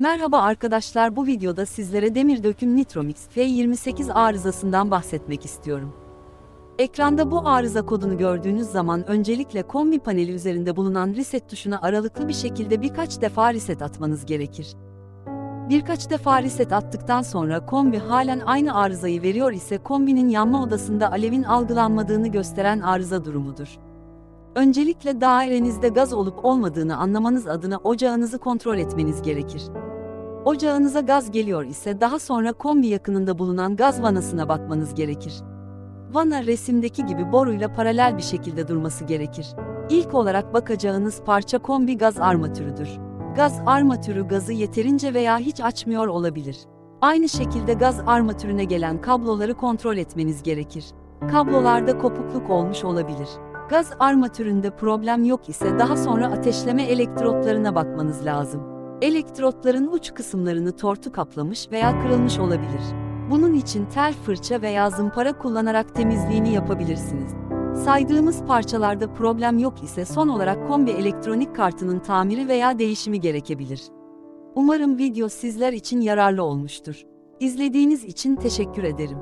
Merhaba arkadaşlar bu videoda sizlere demir döküm Nitromix F28 arızasından bahsetmek istiyorum. Ekranda bu arıza kodunu gördüğünüz zaman öncelikle kombi paneli üzerinde bulunan reset tuşuna aralıklı bir şekilde birkaç defa reset atmanız gerekir. Birkaç defa reset attıktan sonra kombi halen aynı arızayı veriyor ise kombinin yanma odasında alevin algılanmadığını gösteren arıza durumudur. Öncelikle dairenizde gaz olup olmadığını anlamanız adına ocağınızı kontrol etmeniz gerekir. Ocağınıza gaz geliyor ise daha sonra kombi yakınında bulunan gaz vanasına bakmanız gerekir. Vana resimdeki gibi boruyla paralel bir şekilde durması gerekir. İlk olarak bakacağınız parça kombi gaz armatürüdür. Gaz armatürü gazı yeterince veya hiç açmıyor olabilir. Aynı şekilde gaz armatürüne gelen kabloları kontrol etmeniz gerekir. Kablolarda kopukluk olmuş olabilir. Gaz armatüründe problem yok ise daha sonra ateşleme elektrotlarına bakmanız lazım. Elektrotların uç kısımlarını tortu kaplamış veya kırılmış olabilir. Bunun için tel fırça veya zımpara kullanarak temizliğini yapabilirsiniz. Saydığımız parçalarda problem yok ise son olarak kombi elektronik kartının tamiri veya değişimi gerekebilir. Umarım video sizler için yararlı olmuştur. İzlediğiniz için teşekkür ederim.